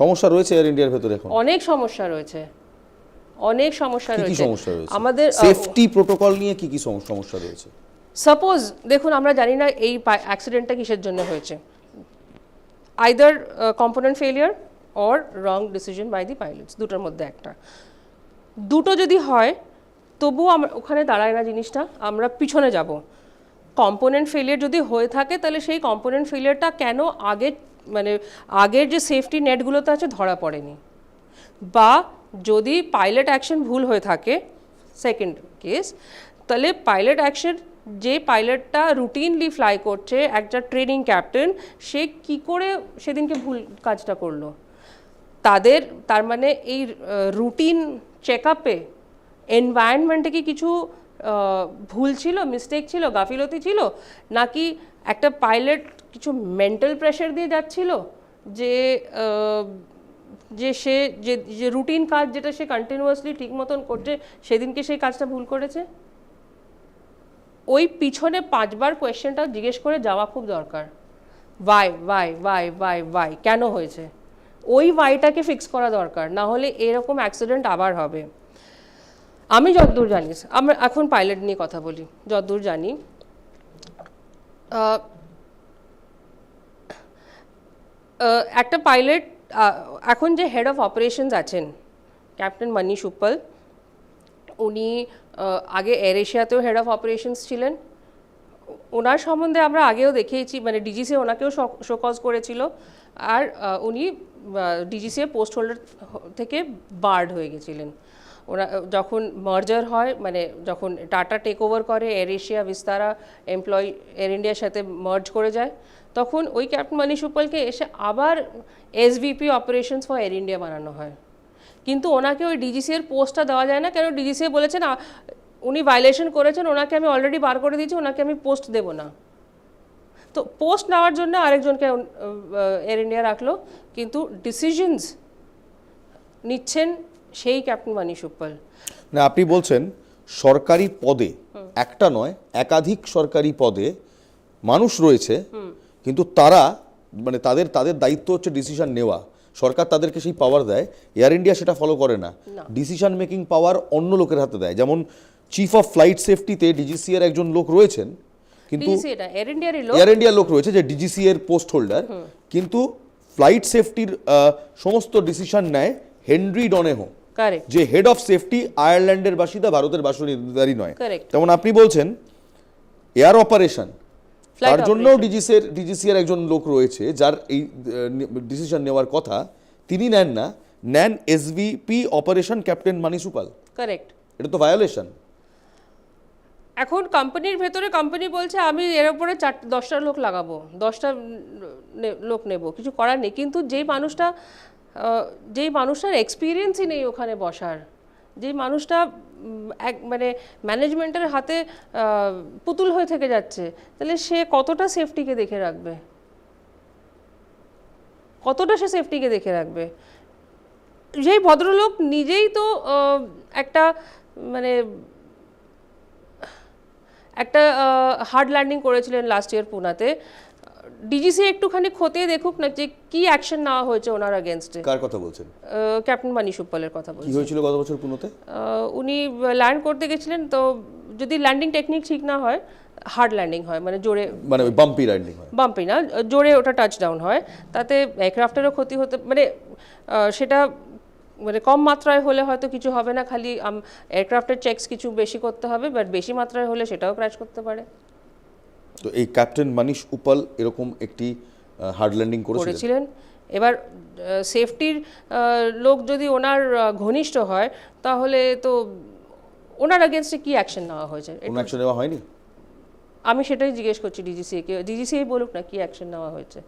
সমস্যা রয়েছে এয়ার ইন্ডিয়ার ভেতরে এখন? অনেক সমস্যা রয়েছে। অনেক সমস্যা রয়েছে। সমস্যা রয়েছে? আমাদের সেফটি প্রোটোকল নিয়ে কি কি সমস্যা রয়েছে? সাপোজ দেখুন আমরা জানি না এই অ্যাক্সিডেন্টটা কিসের জন্য হয়েছে। Either component failure or wrong decision by the pilots দুটোর মধ্যে একটা। দুটো যদি হয় তবুও আমরা ওখানে দাঁড়ায় না জিনিসটা আমরা পিছনে যাব। কম্পোনেন্ট ফেলিয়ার যদি হয়ে থাকে তাহলে সেই কম্পোনেন্ট ফেলিয়ারটা কেন আগে মানে আগের যে সেফটি নেটগুলোতে আছে, ধরা পড়েনি। বা যদি পাইলট অ্যাকশন ভুল হয়ে থাকে সেকেন্ড কেস তাহলে পাইলট অ্যাকশন যে পাইলটটা রুটিনলি ফ্লাই করছে, একটা ট্রেনিং ক্যাপ্টেন সে কি করে সেদিনকে ভুল কাজটা করল? তাদের, তার মানে এই রুটিন চেক আপে এনভায়রনমেন্টে কি কিছু ভুল ছিল মিস্টেক ছিল, গাফিলতি ছিল, নাকি একটা পাইলট কিছু মেন্টাল প্রেশার দিয়ে যাচ্ছিল যে যে সে, যে যে রুটিন কাজ যেটা সে কন্টিনিউয়াসলি ঠিক মতন করছে, সেদিনকে সেই কাজটা ভুল করেছে? ওই পিছনে পাঁচবার কোয়েশ্চেনটা জিজ্ঞেস করে যাওয়া খুব দরকার। Why why why why why কেন হয়েছে? ওই ওয়াইটাকে ফিক্স করা দরকার, না হলে এরকম অ্যাক্সিডেন্ট আবার হবে। আমি যতদূর জানি, আমরা এখন পাইলট নিয়ে কথা বলি যতদূর জানি। একটা পাইলট এখন যে হেড অফ অপারেশনস আছেন ক্যাপ্টেন মানিশ উপ্পল উনি আগে এয়ার এশিয়াতেও হেড অফ অপারেশনস ছিলেন। ওনার সম্বন্ধে আমরা আগেও দেখিয়েছি মানে ডিজিসি ওনাকেও শোকজ করেছিল। আর উনি ডিজিসি পোস্ট হোল্ডার থেকে বার্ড হয়ে গেছিলেন। ওরা, যখন মার্জার হয় মানে যখন টাটা টেক ওভার করে Air Asia Vistara employ air ইন্ডিয়ার সাথে মার্জ করে যায়, তখন ওই ক্যাপ্টেন মানিশ উপ্পলকে এসে আবার SVP operations for Air India বানানো হয়। কিন্তু ওনাকে ওই ডিজিসি এর পোস্টটা দেওয়া যায় না, কেন ডিজিসি বলেছেন উনি ভাইলেশন করেছেন, ওনাকে আমি অলরেডি বার করে দিয়েছি, ওনাকে আমি পোস্ট দেবো না। তো পোস্ট নেওয়ার জন্য আরেকজনকে এয়ার ইন্ডিয়া রাখল, কিন্তু ডিসিশনস নিচ্ছেন সেই ক্যাপ্টেন মানিশ উপ্পল না আপনি বলছেন সরকারি পদে একটা নয় একাধিক সরকারি পদে মানুষ রয়েছে কিন্তু তারা মানে তাদের তাদের দায়িত্ব হচ্ছে ডিসিশন নেওয়া। সরকার তাদেরকে সেই পাওয়ার দেয় এয়ার ইন্ডিয়া সেটা ফলো করে না। ডিসিশন মেকিং পাওয়ার অন্য লোকের হাতে দেয়। যেমন চিফ অফ ফ্লাইট সেফটিতে ডিজিসি এর একজন লোক রয়েছেন কিন্তু এয়ার ইন্ডিয়ার লোক? রয়েছে যে ডিজিসি এর পোস্ট হোল্ডার কিন্তু ফ্লাইট সেফটির সমস্ত ডিসিশন নেয় হেনরি ডনেহো। যে হেড অফ সেফটি আয়ারল্যান্ডের বাসিন্দা ভারতের বাসিন্দারই নয়. তেমন আপনি বলছেন এয়ার অপারেশন তার জন্য ডিজিসির ডিজিসির একজন লোক রয়েছে যার এই ডিসিশন নেওয়ার কথা তিনি নেন না। নেন এসভিপি অপারেশন ক্যাপ্টেন মানিসুপাল কারেক্ট এটা তো ভায়োলেশন এখন কোম্পানির ভেতরে কোম্পানি বলছে আমি এর উপরে চার দশটা লোক লাগাবো দশটা লোক নেব। কিছু করার নেই। কিন্তু যেই মানুষটা যেই মানুষটার এক্সপিরিয়েন্সই নেই ওখানে বসার, যেই মানুষটা এক মানে ম্যানেজমেন্টের হাতে পুতুল হয়ে থেকে যাচ্ছে, তাহলে সে কতটা সেফটিকে দেখে রাখবে? কতটা সে সেফটিকে দেখে রাখবে? যেই ভদ্রলোক নিজেই তো একটা মানে একটা হার্ড ল্যান্ডিং করেছিলেন লাস্ট ইয়ার পুনাতে ডিজিসি একটুখানি খতিয়ে দেখুক না যে কি অ্যাকশন নেওয়া হয়েছে ওনার আগেনস্টে কার কথা বলছেন? ক্যাপ্টেন মানিশ উপ্পলের কথা বলছেন। কি হয়েছিল গত বছর পুনোতে? উনি ল্যান্ড করতে গেছিলেন তো যদি ল্যান্ডিং টেকনিক ঠিক না হয় হার্ড ল্যান্ডিং হয় মানে জোরে মানে বাম্পি রাইডিং হয়। বাম্পি না জোরে ওটা টাচ ডাউন হয় তাতে এয়ারক্রাফটেরও ক্ষতি হতে মানে সেটা মানে কম মাত্রায় হলে হয়তো কিছু হবে না খালি এয়ারক্রাফটের চেকস কিছু বেশি করতে হবে বাট বেশি মাত্রায় হলে সেটাও ক্র্যাশ করতে পারে। তো এই ক্যাপ্টেন মানিশ উপাল এরকম একটি হার্ড ল্যান্ডিং করেছিলেন। এবার সেফটির লোক যদি ওনার ঘনিষ্ঠ হয় তাহলে তো ওনার আগেনস্টে কি অ্যাকশন নেওয়া হয়েছে? কোনো অ্যাকশন নেওয়া হয়নি? আমি সেটাই জিজ্ঞেস করছি ডিজিসিকে ডিজিসিএ বলুক না কি অ্যাকশন নেওয়া হয়েছে।